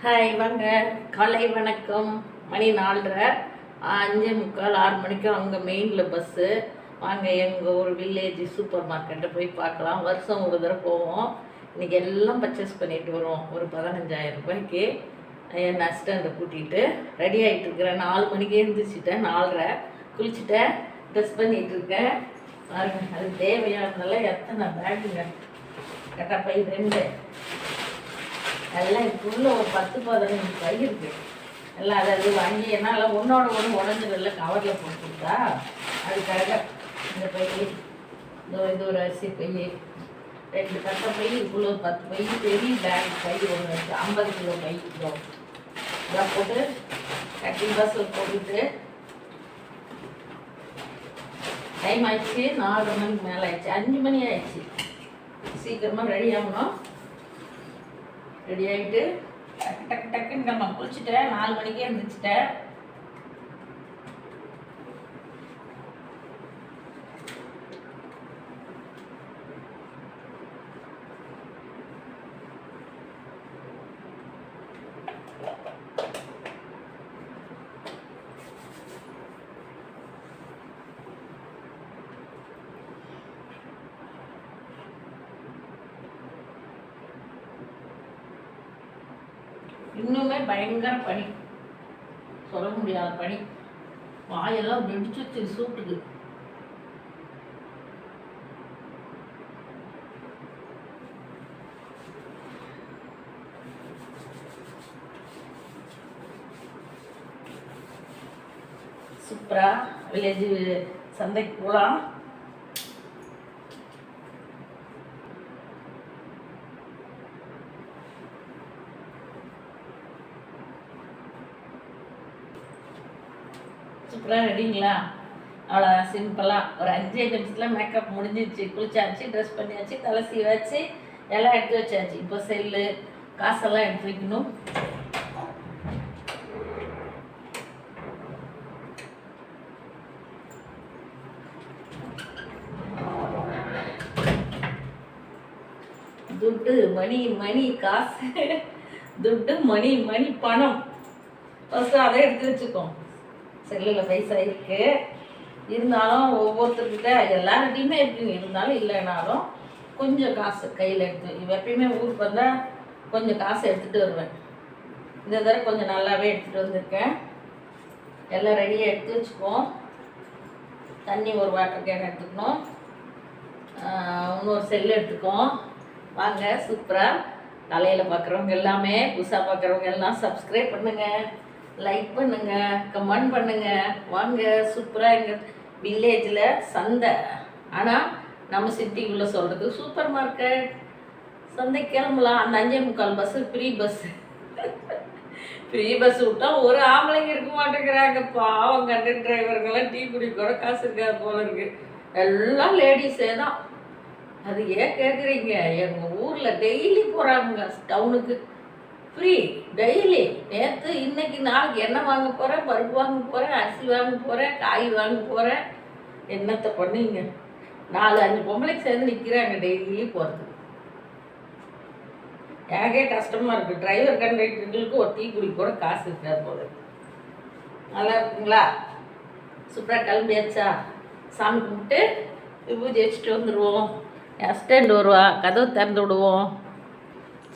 Hi வாங்க. காலை வணக்கம். மணி நாலரை. அஞ்சே முக்கால் ஆறு மணிக்கு அங்கே மெயினில் பஸ்ஸு வாங்க எங்கள் ஒரு வில்லேஜ் சூப்பர் மார்க்கெட்டை போய் பார்க்கலாம். வருஷம் ஒரு தடவை போவோம். இன்றைக்கி எல்லாம் பர்ச்சேஸ் பண்ணிட்டு வருவோம். ஒரு பதினஞ்சாயிரம் ரூபாய்க்கு. என் அசிஸ்டண்ட்டை கூட்டிகிட்டு ரெடி ஆகிட்டு இருக்கிறேன். நாலு மணிக்கே எழுந்திரிச்சிட்டேன் நாலரை. குளிச்சுட்டேன். ட்ரெஸ் பண்ணிகிட்டு இருக்கேன். பாருங்க அது தேவையானதெல்லாம் எத்தனை பேக்குங்க கரெக்டாக பை ரெண்டு. எல்லாம் இதுக்குள்ள ஒரு பத்து பதினஞ்சு பை இருக்கு. எல்லாம் அதை அது வாங்கி என்னால் ஒன்றோட ஒன்று உடஞ்சதில்ல கவரில் போட்டு கொடுத்தா அதுக்காக இந்த பை இந்த இது ஒரு அரிசி பை. ரெண்டு கட்டை பை இவ்வளோ ஒரு பத்து பை. பெரிய பேக் பை ஒன்று இருக்குது ஐம்பது கிலோ பை. இதோ இதெல்லாம் போட்டு கட்டி பஸ்ஸில் போட்டுட்டு டைம் ஆயிடுச்சு. நாலரை மணிக்கு மேலே ஆயிடுச்சு. அஞ்சு மணி ஆயிடுச்சு. சீக்கிரமாக ரெடி ஆகணும். ரெடி ஆகிட்டு டக்கு டக்கு டக்குன்னு நம்ம குளிச்சுட்டேன். நாலு மணிக்கே எழுந்திரிச்சிட்டேன் இன்னுமே பயங்கர பனி. சொல்ல முடியாத பனி. வாயெல்லாம் வெடிச்சு சூட்டுக்கு. சூப்பரா வில்லேஜ் சந்தைக்கு போகலாம். சூப்பராக ரெடிங்களா அவ்வளோ சிம்பிளாக ஒரு அஞ்சு நிமிஷத்தில் மேக்கப் முடிஞ்சிருச்சு. குளிச்சாச்சு ட்ரெஸ் பண்ணியாச்சு தலை சீவாச்சு எல்லாம் எடுத்து வச்சாச்சு. இப்போ செல்லு காசெல்லாம் எடுத்து வைக்கணும். துட்டு மணி மணி காசு. துட்டு மணி மணி பணம். ஃபஸ்ட்டு அதை எடுத்து வச்சுக்கோம். செல்லில் பைசா இருக்கு. இருந்தாலும் ஒவ்வொருத்தர்கிட்ட எல்லார்கிட்டையுமே எப்படி இருந்தாலும் இல்லைனாலும் கொஞ்சம் காசு கையில் எடுத்து எப்பயுமே ஊருக்கு வந்தால் கொஞ்சம் காசு எடுத்துகிட்டு வருவேன். இந்த தடவை கொஞ்சம் நல்லாவே எடுத்துகிட்டு வந்திருக்கேன். எல்லாம் ரெடியாக எடுத்து வச்சுக்குவோம். தண்ணி ஒரு வாட்டர் கேன் எடுத்துக்கணும். இன்னொரு செல் எடுத்துக்கோம் வாங்க சூப்பராக தலையில் பார்க்குறவங்க எல்லாமே புதுசாக பார்க்குறவங்க எல்லாம் சப்ஸ்கிரைப் பண்ணுங்கள் லைக் பண்ணுங்க கமெண்ட் பண்ணுங்க. வாங்க சூப்பராக எங்கள் வில்லேஜில் சந்தை. ஆனால் நம்ம சிட்டிக்குள்ளே சொல்கிறது சூப்பர் மார்க்கெட் சந்தை கிளம்பலாம். அந்த அஞ்சே முக்கால் bus free bus free bus விட்டா ஒரு ஆம்பளைங்க இருக்க மாட்டேங்கிறாங்க. பாவம் கண்டன் டிரைவருங்கெல்லாம் டீ குடி கூட காசு இருக்காது போல இருக்கு. எல்லாம் லேடிஸே தான். அது ஏன் கேட்குறீங்க எங்கள் ஊரில் டெய்லி போகிறாங்க டவுனுக்கு ஃப்ரீ டெய்லி நேற்று இன்னைக்கு நாளைக்கு எண்ணெய் வாங்க போகிறேன் பருப்பு வாங்க போகிறேன் அரிசி வாங்க போகிறேன் காய் வாங்க போகிறேன் என்னத்தை பண்ணீங்க? நாலு அஞ்சு பொம்பளைக்கு சேர்ந்து நிற்கிறாங்க டெய்லி போகிறது எனக்கே கஷ்டமாக இருக்குது டிரைவர் கண்டக்டர்களுக்கு ஒரு டீ குடி கூட காசு இருக்காது போல நல்லா இருக்குங்களா? சூப்பராக கிளம்பியாச்சா சாமி கும்பிட்டு பூஜை வச்சுட்டு வந்துடுவோம் என் வருவா. கதவு திறந்து விடுவோம்.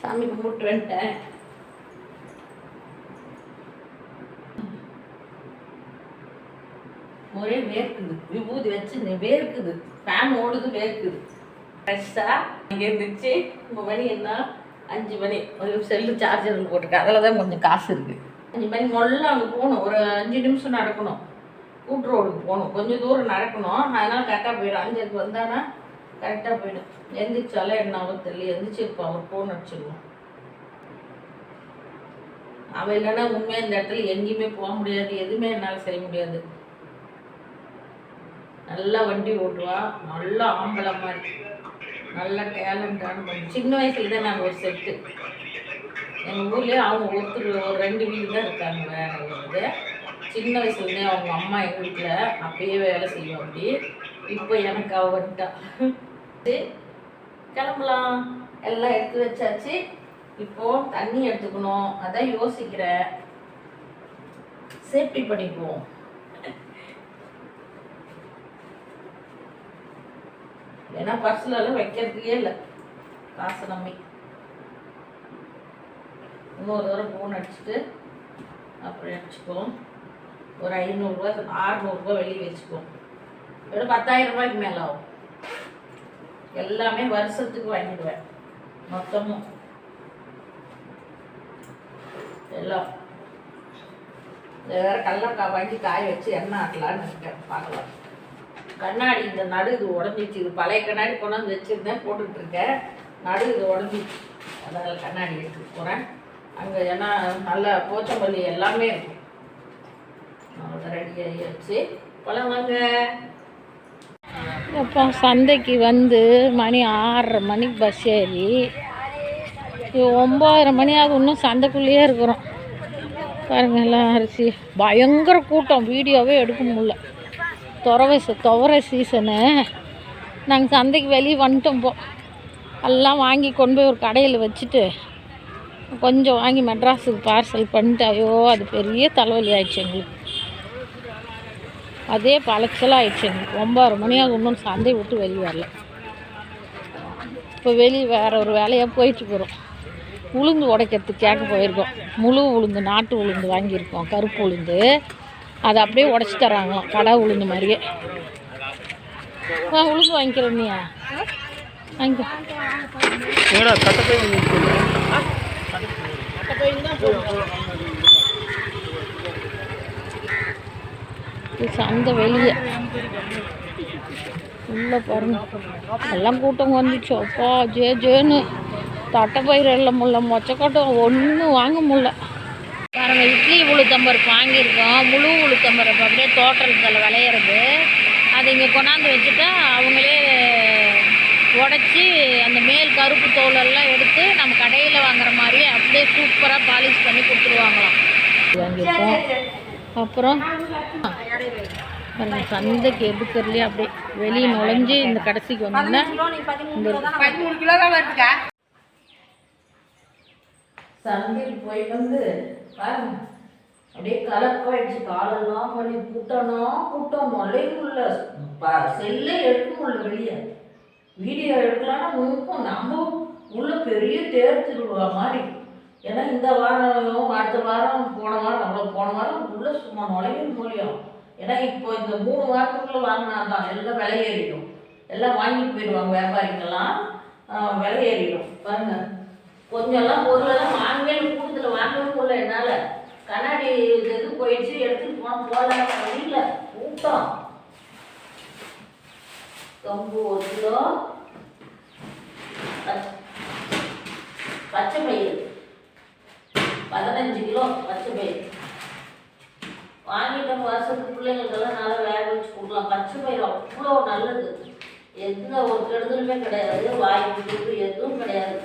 சாமி கும்பிட்டு வந்துட்டேன். ஒரே வேர்க்குது. விபூதி வச்சு வேர்க்குது. ஃபேன் ஓடுது வேர்க்குது. ஃப்ரெஷ்ஷாக இங்கே இருந்துச்சு. இப்போ மணி என்ன? அஞ்சு மணி. ஒரு செல்லு சார்ஜர் போட்டிருக்கு. அதில் தான் கொஞ்சம் காசு இருக்குது அஞ்சு மணி முதல்ல அங்கே போகணும். ஒரு அஞ்சு நிமிஷம் நடக்கணும். கூட்டு ரோடுக்கு போகணும். கொஞ்சம் தூரம் நடக்கணும். அதனால் கரெக்டாக போயிடும் அஞ்சருக்கு வந்தானா கரெக்டாக போயிடும் எந்திரிச்சாலே என்ன தெரியல. எந்திரிச்சிருப்போம் அவர் ஃபோன் அடிச்சிருவோம் அவன் இல்லைன்னா உண்மையாக இந்த இடத்துல எங்கேயுமே போக முடியாது. எதுவுமே என்னால் செய்ய முடியாது. நல்லா வண்டி ஓட்டுவா நல்லா ஆம்பளை மாதிரி நல்ல டேலண்டான பொண்ணு சின்ன வயசுல தான் நாங்கள் ஒரு செட்டு எங்கள் ஊர்லேயே அவங்க ஒருத்தர் ஒரு ரெண்டு வீடு தான் இருக்காங்க வேற ஒரு சின்ன வயசுலேருந்தே அவங்க அம்மா எங்கள் வீட்டில் அப்பயே வேலை செய்வோம் அப்படி. இப்போ எனக்கு அவ வந்துட்டா கிளம்பலாம். எல்லாம் எடுத்து வச்சாச்சு. இப்போ தண்ணி எடுத்துக்கணும். அதான் யோசிக்கிறேன். சேஃப்டி பண்ணிக்குவோம். ஏன்னா பர்ஸ்ல எல்லாம் வைக்கிறதுக்கே இல்லை. காசு நம்பி இன்னொரு தடவை ஃபோன் அடிச்சுட்டு அப்புறம் அடிச்சுக்குவோம். ஒரு ஐநூறுரூவா ஆறுநூறுரூவா வெளியே வச்சுக்குவோம். வெறும் பத்தாயிரம் ரூபாய்க்கு மேலே ஆகும். எல்லாமே வருஷத்துக்கு வாங்கிடுவேன். மொத்தமும். எல்லாம். வேறு கடலக்காய் வாங்கி காய வச்சு எண்ணெய் ஆட்டலான்னு இருக்கேன் பார்க்கலாம். கண்ணாடி இந்த நடு இது உடஞ்சிச்சு இது பழைய கண்ணாடி கொண்டாந்து வச்சுருந்தேன் போட்டுட்ருக்கேன். நடு இது உடஞ்சிச்சு அதனால் கண்ணாடி எடுத்துட்டு போகிறேன் அங்கே ஏன்னா நல்ல போச்சம்பள்ளி எல்லாமே இருக்கும் அவ்வளோ ரெடி ஆகியாச்சு. பழம் அப்போ சந்தைக்கு வந்து மணி ஆறரை மணிக்கு பஸ் ஏறி ஒம்பதரை மணி ஆகுது இன்னும் சந்தைக்குள்ளேயே இருக்கிறோம். பாருங்கள் எல்லாம் அரிசி. பயங்கர கூட்டம். வீடியோவே எடுக்க முடியல. துறவை துவர சீசனு நாங்கள் சந்தைக்கு வெளியே வந்துட்டோம் போ. எல்லாம் வாங்கி கொண்டு போய் ஒரு கடையில் வச்சுட்டு கொஞ்சம் வாங்கி மெட்ராஸுக்கு பார்சல் பண்ணிட்டு ஐயோ அது பெரிய தலைவலி ஆயிடுச்சு எங்களுக்கு. அதே பழச்சலாக ஆயிடுச்சு எங்களுக்கு. ஒம்பது மணியாக இன்னும் சந்தை விட்டு வெளியே வரல. இப்போ வெளியே வேறு ஒரு வேலையாக போயிட்டு போகிறோம் உளுந்து உடைக்கிறதுக்கு கேட்க போயிருக்கோம். முழு உளுந்து நாட்டு உளுந்து வாங்கியிருக்கோம். கருப்பு உளுந்து. அதை அப்படியே உடச்சி தராங்களாம் கடை உளுந்து மாதிரியே. ஆ உளுந்து வாங்கிக்கிறேன் நீயா? வாங்கிக்கோ. சந்தை வெளியே. உள்ளே பாருங்க. எல்லாம் கூட்டம் வந்துச்சு. அப்பா ஜே ஜேன்னு. தட்டைப்பயிறு எல்லாம் முடியல மொச்சக்கொட்டை. ஒன்றும் வாங்க முடியல பாருங்க இட்லி உளுத்தம்பருப்பு வாங்கியிருக்கோம். முழு உளுத்தம்பருப்பு அப்படியே தோட்டத்தில் விளையிறது. அதை இங்கே கொண்டாந்து வச்சுட்டா அவங்களே உடச்சி அந்த மேல் கருப்பு தோலெல்லாம் எடுத்து நம்ம கடையில் வாங்குற மாதிரியே அப்படியே சூப்பராக பாலிஷ் பண்ணி கொடுத்துருவாங்களாம். வாங்கியிருக்கோம். அப்புறம்? பாருங்க சந்தைக்கு எதுக்கறலையே அப்படியே வெளியே நுழைஞ்சு இந்த கடைசிக்கு வந்தோம்னா சந்தைக்கு போய் வந்து பாருங்க. அப்படியே கலப்பாயிடுச்சு காலெல்லாம் பண்ணி கூட்டம்னா கூட்டம் நுழைய செல்லை ப- செல்லே எடுக்க முடியல வெளியே. வீடியோ எடுக்கலாம்னா முழுக்கும் நம்ம உள்ள பெரிய தேர் திருவிழா மாதிரி. ஏன்னா இந்த வாரம் அடுத்த வாரம் போன வாரம் அவ்வளோ போன வாரம் உள்ள சும்மா நுழைய முடியும் ஏன்னா இப்போ இந்த மூணு வாரத்துக்குள்ளே வாங்கினா தான் எல்லாம் விலையேறிடும் எல்லாம் வாங்கிட்டு போயிடுவாங்க வியாபாரிக்கெல்லாம் விலையேறிடும் விலை ஏறிடும். எல்லாம் பொருளெல்லாம் வாங்கவே கூட்டத்தில் வாங்கவே போகல என்னால். கண்ணாடி இது இது போயிடுச்சு எடுத்துட்டு போன போகல முடியல கூட்டம். கம்பு ஒரு கிலோ. பச்சை பயிர் பதினஞ்சு கிலோ பச்சை பயிர் வாங்கிட்ட வருஷத்துக்கு பிள்ளைங்களுக்கெல்லாம் நல்லா வேக வச்சு கொடுக்கலாம். பச்சை பயிர் அவ்வளோ நல்லது. எந்த ஒரு கெடுதலுமே கிடையாது. வாய் எதுவும் கிடையாது.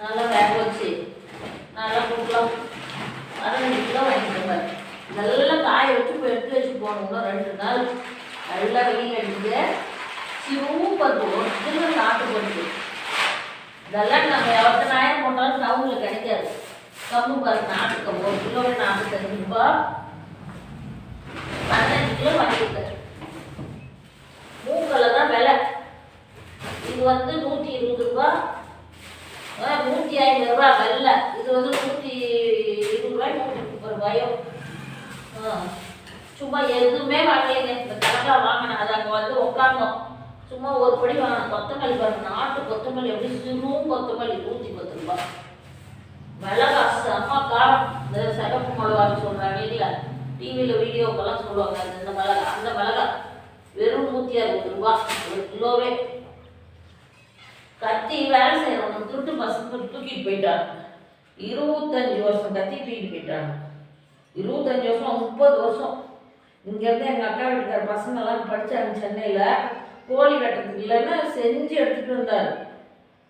நல்லா வேக வச்சு நல்லா கொடுக்கலாம். பதினஞ்சு கிலோ வாங்கிக்கோங்க நல்லா காய வச்சு இப்போ எடுத்து வச்சு போனோம்னா ரெண்டு நாள். நல்லா வெயில் அடிக்குது. சூப்பர் ஒரிஜினல் நாட்டு பருப்பு இதெல்லாம் நம்ம எத்தனாயிரம் போட்டாலும் டவுனில் கிடைக்காது. கம்பு பாருங்க நாட்டு கம்பு. ஒரு கிலோ நாற்பத்தஞ்சு ரூபா. பதினஞ்சு கிலோ வாங்கியிருக்கேன் மூக்கல்ல தான் விலை. இது வந்து நூற்றி இருபது ரூபா. ஆ, நூற்றி ஐம்பது ரூபா வெள்ளை. இது வந்து நூற்றி பயம். ஆ. சும்மா எதுவுமே வரலைங்க. இந்த கலக்கா வாங்கினேன் அது அங்கே வந்து உட்காந்தோம் சும்மா ஒரு படி வாங்கின கொத்தமல்லி பாருங்க. நாட்டு கொத்தமல்லி எப்படி சிறுவும் கொத்தமல்லி ஊற்றி பத்து ரூபா மிளகா செம்ம காரம். இந்த சிகப்பு மிளகான்னு சொல்கிறாங்க இல்லை டிவியில் வீடியோக்கெல்லாம் சொல்லுவாங்க அது இந்த மிளகா அந்த மிளகா வெறும் நூற்றி அறுபது ரூபா ஒரு கிலோவே. கத்தி வேலை செய்யணும் திருட்டு பசங்க தூக்கிட்டு போயிட்டாங்க. இருபத்தஞ்சு வருஷம் கத்தி தூக்கிட்டு போயிட்டாங்க. இருபத்தஞ்சி வருஷம் முப்பது வருஷம். இங்கேருந்து எங்கள் அக்கா வீட்டுக்கார பசங்கெல்லாம் படித்தாங்க சென்னையில். கோழி வெட்டுறதுக்கு இல்லைன்னா செஞ்சு எடுத்துகிட்டு வந்தார்.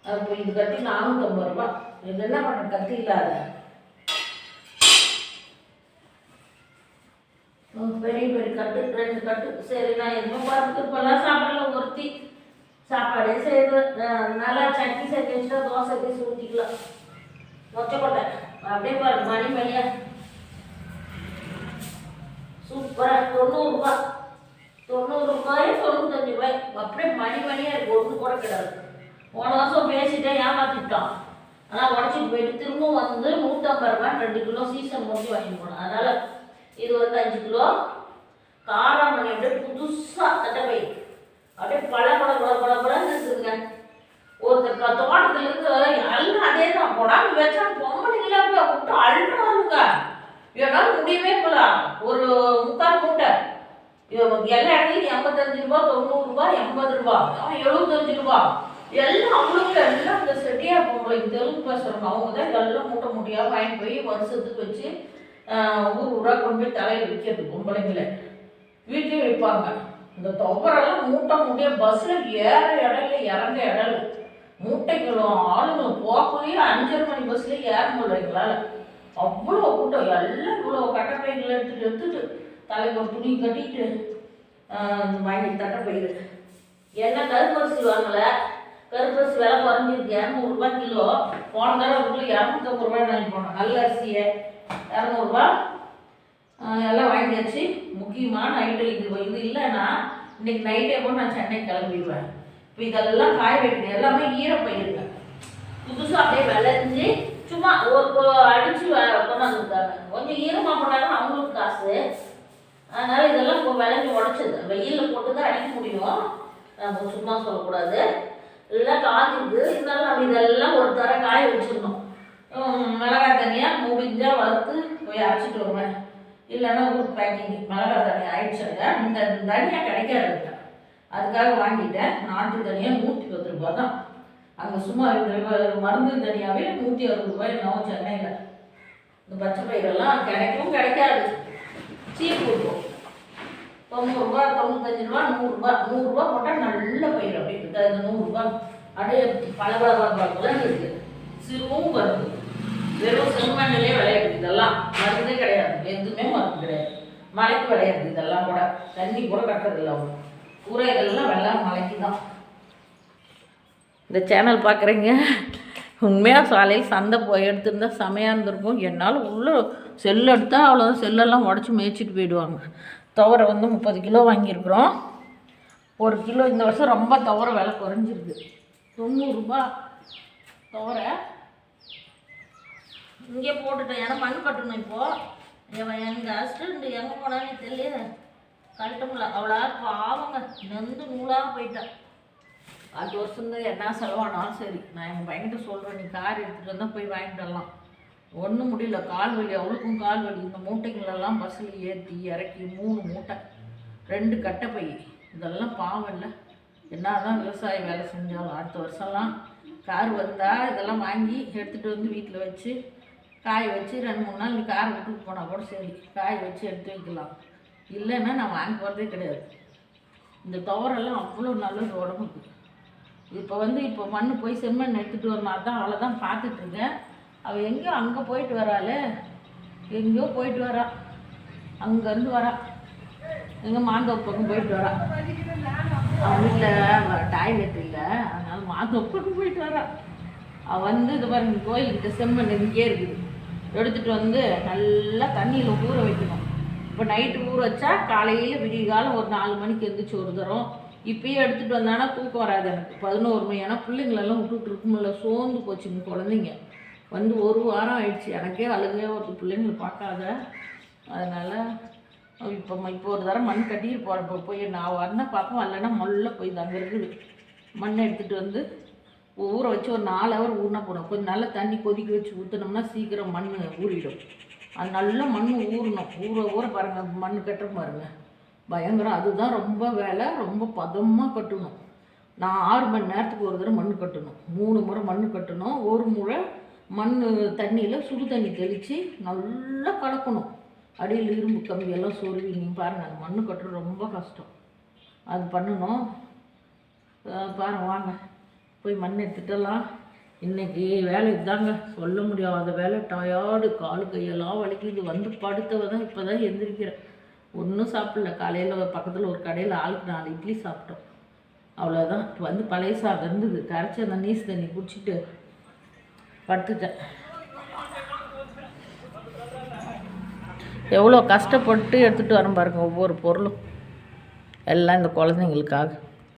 அப்போ இது கட்டி நானூற்றம்பது ரூபா. இது என்ன பண்ண கத்தி இல்லாத. பெரிய பெரிய கட்டு ரெண்டு கட்டு. சரி நான் எதுவும் பார்த்துட்டு இப்போல்லாம் சாப்பிடல ஒருத்தி. சாப்பாடே செய்யுது நல்லா சட்னி செஞ்சு வச்சுட்டா தோசை பேசி ஊற்றிக்கலாம் மொச்சக்கொட்டை. அப்படியே பாரு மணி மணியாக சூப்பராக தொண்ணூறு ரூபாய் தொண்ணூறு ரூபாய் தொண்ணூத்தஞ்சு ரூபாய் அப்படியே மணி மணியாக இருக்குது ஒன்று கூட கிடையாது. போன வருஷம் பேசிட்டே ஏமாத்திட்டான். ஆனால் உடச்சிட்டு போயிட்டு திரும்பவும் வந்து நூற்றம்பது ரூபாய் ரெண்டு கிலோ சீசன் முடிஞ்சு வாங்கிட்டு போனோம் அதனால் இது வந்து அஞ்சு கிலோ. காராமணி அப்படியே புதுசாக தட்டப்பை. அப்படியே பல பல பல பல பலன்னு இருக்குங்க ஒருத்தர் க- தோட்டத்துல இருந்து எல்லாம் அதே தான் போடாம வச்சா பொம்பளைங்களா போய் விட்டு அழுறாங்க என்னால் முடியவே போல ஒரு முக்கால் மூட்டை இவ- எல்லா இடத்துலையும் எண்பத்தஞ்சு ரூபா தொண்ணூறு ரூபா எண்பது ரூபா அவன் எழுபத்தஞ்சு ரூபா எல்லாம் அவங்களுக்கு எல்லாம் இந்த செட்டியா பொம்பளைக்கு தெலுங்கு பேசுகிறவங்க அவங்க தான் எல்லாம் மூட்டை மூட்டையாக வாங்கி போய் வருஷத்துக்கு வச்சு ஊர் ஊராக கொண்டு போய் தலையில் விற்கிறது பொம்பளைங்கள. வீட்லேயும் விற்பாங்க இந்த தொப்பரெல்லாம் மூட்டை மூட்டையாக பஸ்ஸில் ஏற இடம் இல்லை இறங்க இடம் இல்லை மூட்டைகளும் ஆளுங்களும் போகவே அஞ்சரை மணி பஸ்ல ஏற முடியல எங்களால். அவ்வளோ கூட்டம். எல்லாம் இவ்வளோ கட்டப்பைகளை எடுத்துட்டு எடுத்துட்டு தலைக்கு ஒரு துணி கட்டிட்டு ஆஹ், வாங்கி தட்டப்பயிறு என்ன கருப்பரிசி வாங்கலை? கருப்பரிசி விலை குறைஞ்சிருக்கு. இரநூறுபா கிலோ. போன தடவை அதுக்குள்ள இரநூத்தம்பது ரூபாய் வாங்கி போனோம். நல்ல அரிசியை. இரநூறுபா எல்லாம் வாங்கியாச்சு. முக்கியமான ஐட்டம் இது. இது இல்லைன்னா இன்னைக்கு நைட்டே கூட நான் சென்னை கிளம்பிடுவேன். இப்போ இதெல்லாம் காய வைக்கணும். எல்லாமே ஈரப்பயிருங்க புதுசாக அப்படியே விளைஞ்சி சும்மா ஒரு கொ- அடிச்சு வ- கொண்டாந்து விட்டாங்க கொஞ்சம் ஈரமாக போனாலும் அவங்களுக்கு காசு. அதனால இதெல்லாம் இப்போ விளைஞ்சி உடச்சது. வெயிலில் போட்டு தான் அடிக்க முடியும். நம்ம சும்மா சொல்லக்கூடாது. எல்லாம் காஞ்சிருக்கு இருந்தாலும் நம்ம இதெல்லாம் ஒரு தர காய வச்சிடணும். மிளகா மிளகாய் தனியாக முடிஞ்சால் வறுத்து போய் அரைச்சிட்டு வருவேன் இல்லைன்னா ஊருக்கு பேக்கிங் மிளகாய் தனியாக ஆயிடுச்சுங்க இந்த தனியாக கிடைக்காது அதுக்காக வாங்கிட்டேன். நாட்டு தனியாக நூற்றி பத்து ரூபா தான். அங்கே சும்மா இந்த மருந்து தனியாகவே நூற்றி அறுபது ரூபாய் என்னவோ சென்னையில். இந்த பச்சை பயிரெல்லாம் கிடைக்கும் கிடைக்காது. சீப்பு இருக்கும். தொண்ணூறுரூபா தொண்ணூத்தஞ்சு ரூபா நூறுரூபா நூறுரூபா போட்டால் நல்ல பயிர் அப்படி இந்த இந்த அப்படியே பல பல பல இருக்குது சிறுவும் வருது. வெறும் செம்மண்ணிலே விளையாடுது இதெல்லாம். மருந்தே கிடையாது. எதுவுமே மருந்து கிடையாது. மலைக்கு விளையாடுது இதெல்லாம் கூட. தண்ணி கூட கட்டுறதில்ல அவங்க. பூரா இதெல்லாம் வெள்ளம் மலைக்கு தான். இந்த சேனல் பார்க்குறீங்க. உண்மையாக சாலையில் சந்தை போய் எடுத்திருந்தா செமையாக இருந்திருக்கும். என்னால் உள்ள செல் எடுத்தால் அவ்வளோதான் செல்லெல்லாம் உடச்சி மேய்ச்சிட்டு போயிடுவாங்க. துவரை வந்து முப்பது கிலோ வாங்கியிருக்கிறோம். ஒரு கிலோ இந்த வருஷம் ரொம்ப துவரை விலை குறைஞ்சிருக்கு. தொண்ணூறுரூபா துவரை. இங்கே போட்டுட்டேன் ஏன்னா மண் கட்டணும் இப்போது எங்கள் ஹஸ்பண்ட் எங்கே போனாலே தெரியல கழட்டமுல அவளா பாவங்க. நெந்து நூலாக போயிட்டேன் அடுத்த வருஷம் என்ன செலவானாலும் சரி. நான் எங்கள் பையன்கிட்ட சொல்கிறேன் நீ கார் எடுத்துகிட்டு வந்தால் போய் வாங்கிட்டு வரலாம். ஒன்றும் முடியல. கால் வலி அவளுக்கும் கால் வலி. இந்த மூட்டைகளெல்லாம் பஸ்ஸில் ஏற்றி இறக்கி மூணு மூட்டை ரெண்டு கட்டை பை இதெல்லாம் பாவம் இல்லை. என்ன தான் விவசாய வேலை செஞ்சாலும் அடுத்த வருஷம்லாம் கார் வந்தால் இதெல்லாம் வாங்கி எடுத்துகிட்டு வந்து வீட்டில் வச்சு காய வச்சு ரெண்டு மூணு நாள் நீ காரை விட்டுட்டு போனால் கூட சரி. காய வச்சு எடுத்து வைக்கலாம். இல்லைன்னா நான் வாங்கி போகிறதே கிடையாது. இந்த துவரெல்லாம் அவ்வளோ நல்லது உடம்புக்கு. இப்போ வந்து இப்போ மண் போய் செம்மண் எடுத்துகிட்டு வரணும் தான் அவளை தான் பார்த்துட்ருக்கேன் அவள் எங்கேயோ அங்கே போயிட்டு வராள். எங்கேயோ போயிட்டு வரா. அங்கேருந்து வரா. எங்கே மாந்தோப்பு பக்கம் போயிட்டு வரா. அவன் வீட்டில் டாய்லெட் இல்லை. அதனால மாந்தோப்பு பக்கம் போயிட்டு வரா. அவள் வந்து இது பாருங்க கோயிலுக்கு செம்மண் இங்கே இருக்குது. எடுத்துகிட்டு வந்து நல்லா தண்ணியில் ஊற வைக்கணும். இப்போ நைட்டு ஊற வச்சா காலையில் விடிய காலம் ஒரு நாலு மணிக்கு எந்திரிச்சு ஒரு தரம். இப்பயே எடுத்துகிட்டு வந்தானா தூக்கம் வராது எனக்கு. பதினோரு மணி ஏன்னா பிள்ளைங்களெல்லாம் விட்டுட்டு இருக்குமில்ல சோர்ந்து போச்சுங்க குழந்தைங்க. வந்து ஒரு வாரம் ஆயிடுச்சு. எனக்கே அழுகையாக ஒரு பிள்ளைங்களை பார்க்காத. அதனால் இப்போ இப்போ ஒரு தரம் மண் கட்டிட்டு போகிறப்ப போய் நான் வரணும் பார்ப்போம் இல்லைன்னா முள்ள போய் அங்கே இருக்குது. மண்ணை எடுத்துகிட்டு வந்து ஊற வச்சு ஒரு நாலு ஹவர் ஊறினா போடும் கொஞ்சம் நல்லா தண்ணி கொதிக்க வச்சு ஊற்றினோம்னா சீக்கிரம் மண் ஊறிடும். அது நல்லா மண் ஊறணும். ஊற ஊற பாருங்கள் மண் கட்டுற பாருங்கள் பயங்கரம். அதுதான் ரொம்ப வேலை. ரொம்ப பதமாக கட்டணும். நான் ஆறு மணி நேரத்துக்கு ஒரு தடவை மண் கட்டணும். மூணு முறை மண் கட்டணும். ஒரு முறை மண் தண்ணியில் சுடு தண்ணி தெளித்து நல்லா கலக்கணும். அடியில் இரும்பு கம்பியெல்லாம் சொருவி நீங்கள் பாருங்கள் அந்த மண் கட்டுறது ரொம்ப கஷ்டம். அது பண்ணணும். அஹ் பாருங்க வாங்க. போய் மண் எடுத்துட்டலாம். இன்றைக்கி வேலை இதாங்க சொல்ல முடியாத வேலை. டயர்டு காலு கையெல்லாம் வலிக்குது. வந்து படுத்தவ தான் இப்போ தான் எந்திரிக்கிறேன். ஒன்றும் சாப்பிடல. காலையில் பக்கத்தில் ஒரு கடையில் ஆளுக்கு நாலு இட்லி சாப்பிட்டோம். அவ்வளோதான் வந்து பழைய சாதம் இருந்தது. கரைச்சி அந்த நீஸ் தண்ணி குடிச்சிட்டு படுத்துட்டேன். எவ்வளோ கஷ்டப்பட்டு எடுத்துகிட்டு வரேன் பாருங்கள் ஒவ்வொரு பொருளும். எல்லாம் இந்த குழந்தைங்களுக்காக.